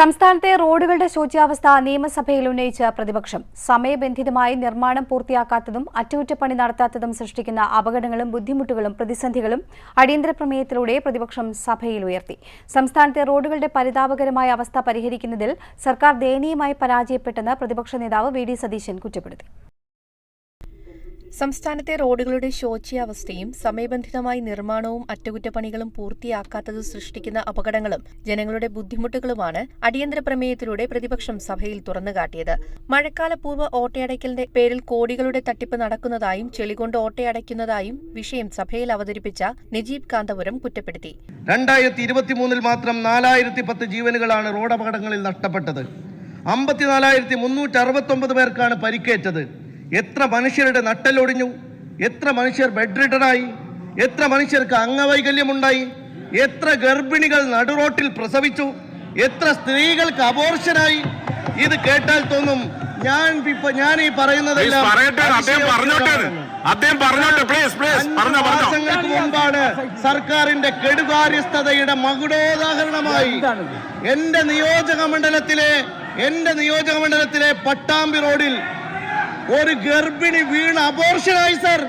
സംസ്ഥാനത്തെ റോഡുകളുടെ ശോച്യാവസ്ഥ നിയമസഭയിൽ ഉന്നയിച്ച പ്രതിപക്ഷം സമയബന്ധിതമായി നിർമ്മാണം പൂർത്തിയാക്കാത്തതും അറ്റകുറ്റപ്പണി നടത്താത്തതും സൃഷ്ടിക്കുന്ന അപകടങ്ങളും ബുദ്ധിമുട്ടുകളും പ്രതിസന്ധികളും അടിയന്തര പ്രമേയത്തിലൂടെ പ്രതിപക്ഷം സഭയിൽ ഉയർത്തി. സംസ്ഥാനത്തെ റോഡുകളുടെ പരിതാപകരമായ അവസ്ഥ പരിഹരിക്കുന്നതിൽ സർക്കാർ ദയനീയമായി പരാജയപ്പെട്ടെന്ന് പ്രതിപക്ഷ നേതാവ് വി ഡി സതീശൻ കുറ്റപ്പെടുത്തി. സംസ്ഥാനത്തെ റോഡുകളുടെ ശോച്യാവസ്ഥയും സമയബന്ധിതമായി നിർമ്മാണവും അറ്റകുറ്റപ്പണികളും പൂർത്തിയാക്കാത്തത് സൃഷ്ടിക്കുന്ന അപകടങ്ങളും ജനങ്ങളുടെ ബുദ്ധിമുട്ടുകളുമാണ് അടിയന്തര പ്രമേയത്തിലൂടെ പ്രതിപക്ഷം സഭയിൽ തുറന്നുകാട്ടിയത്. മഴക്കാലപൂർവ ഓട്ടയടയ്ക്കലിന്റെ പേരിൽ കോടികളുടെ തട്ടിപ്പ് നടക്കുന്നതായും ചെളികൊണ്ട് ഓട്ടയടയ്ക്കുന്നതായും വിഷയം സഭയിൽ അവതരിപ്പിച്ച നജീബ് കാന്തപുരം കുറ്റപ്പെടുത്തി. രണ്ടായിരത്തി ഇരുപത്തി മൂന്നിൽ മാത്രം നാലായിരത്തി പത്ത് ജീവനുകളാണ് റോഡ് അപകടങ്ങളിൽ നഷ്ടപ്പെട്ടത്. അമ്പത്തിനാലായിരത്തി മുന്നൂറ്റി അറുപത്തൊമ്പത് പേർക്കാണ് പരിക്കേറ്റത്. എത്ര മനുഷ്യരുടെ നട്ടലൊടിഞ്ഞു എത്ര മനുഷ്യർ ബെഡ് റിഡറായി എത്ര മനുഷ്യർക്ക് അംഗവൈകല്യമുണ്ടായി? എത്ര ഗർഭിണികൾ നടുറോട്ടിൽ പ്രസവിച്ചു? എത്ര സ്ത്രീകൾക്ക് അബോർഷനായി ഇത് കേട്ടാൽ തോന്നും ഞാൻ ഇപ്പൊ ഞാൻ ഈ പറയുന്നതെല്ലാം മാസങ്ങൾക്ക് മുമ്പാണ് സർക്കാരിന്റെ കെടുകാര്യസ്ഥതയുടെ മകുടോദാഹരണമായി എന്റെ നിയോജക മണ്ഡലത്തിലെ എന്റെ നിയോജക മണ്ഡലത്തിലെ പട്ടാമ്പി റോഡിൽ ഒരു ഗർഭിണി വീണ് അബോർഷനായി സർ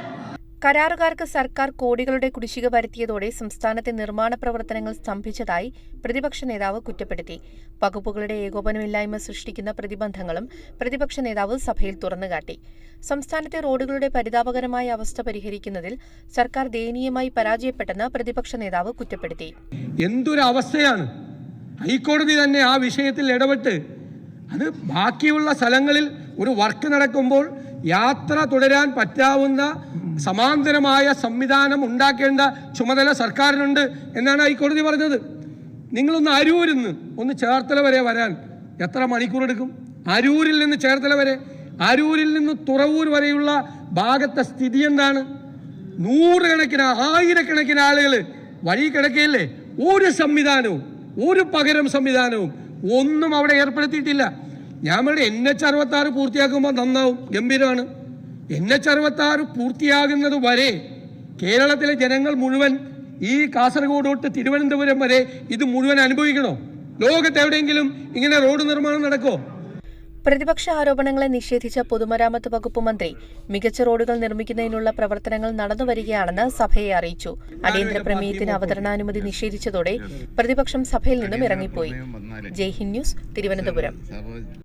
കരാറുകാർക്ക് സർക്കാർ കോടികളുടെ കുടിശ്ശിക വരുത്തിയതോടെ സംസ്ഥാനത്തെ നിർമ്മാണ പ്രവർത്തനങ്ങൾ സ്തംഭിച്ചതായി പ്രതിപക്ഷ നേതാവ് കുറ്റപ്പെടുത്തി. വകുപ്പുകളുടെ ഏകോപനമില്ലായ്മ സൃഷ്ടിക്കുന്ന പ്രതിബന്ധങ്ങളും പ്രതിപക്ഷ നേതാവ് സഭയിൽ തുറന്നുകാട്ടി. സംസ്ഥാനത്തെ റോഡുകളുടെ പരിതാപകരമായ അവസ്ഥ പരിഹരിക്കുന്നതിൽ സർക്കാർ ദയനീയമായി പരാജയപ്പെട്ടെന്ന് പ്രതിപക്ഷ നേതാവ് കുറ്റപ്പെടുത്തി. എന്തൊരു അവസ്ഥയാണ് ഹൈക്കോടതി തന്നെ ആ വിഷയത്തിൽ ഇടപെട്ട് അത് ബാക്കിയുള്ള സ്ഥലങ്ങളിൽ ഒരു വർക്ക് നടക്കുമ്പോൾ യാത്ര തുടരാൻ പറ്റാവുന്ന സമാന്തരമായ സംവിധാനം ഉണ്ടാക്കേണ്ട ചുമതല സർക്കാരിനുണ്ട് എന്നാണ് ഹൈക്കോടതി പറഞ്ഞത്. നിങ്ങളൊന്ന് അരൂരിൽ നിന്ന് ഒന്ന് ചേർത്തല വരെ വരാൻ എത്ര മണിക്കൂർ എടുക്കും? അരൂരിൽ നിന്ന് ചേർത്തല വരെ. അരൂരിൽ നിന്ന് തുറവൂർ വരെയുള്ള ഭാഗത്തെ സ്ഥിതി എന്താണ്? നൂറുകണക്കിന് ആയിരക്കണക്കിന് ആളുകൾ വഴി കിടക്കയില്ലേ? ഒരു സംവിധാനവും ഒരു പകരം സംവിധാനവും ഒന്നും അവിടെ ഏർപ്പെടുത്തിയിട്ടില്ല. ഞാൻ പറയുന്നത് എൻ എച്ച് അറുപത്തി ആറ് പൂർത്തിയാക്കുമ്പോൾ നന്നാവും ഗംഭീരമാണ്. എൻ എച്ച് അറുപത്തി ആറ് പൂർത്തിയാകുന്നത് വരെ കേരളത്തിലെ ജനങ്ങൾ മുഴുവൻ ഈ കാസർഗോഡ് തൊട്ട് തിരുവനന്തപുരം വരെ ഇത് മുഴുവൻ അനുഭവിക്കണോ? ലോകത്ത് എവിടെയെങ്കിലും ഇങ്ങനെ റോഡ് നിർമ്മാണം നടക്കോ പ്രതിപക്ഷ ആരോപണങ്ങളെ നിഷേധിച്ച പൊതുമരാമത്ത് വകുപ്പ് മന്ത്രി മികച്ച റോഡുകൾ നിർമ്മിക്കുന്നതിനുള്ള പ്രവർത്തനങ്ങൾ നടന്നുവരികയാണെന്ന് സഭയെ അറിയിച്ചു. അടിയന്തര പ്രമേയത്തിന് അവതരണാനുമതി നിഷേധിച്ചതോടെ പ്രതിപക്ഷം സഭയിൽ നിന്നും ഇറങ്ങിപ്പോയി. ജയ്ഹിന്ദ് ന്യൂസ് തിരുവനന്തപുരം.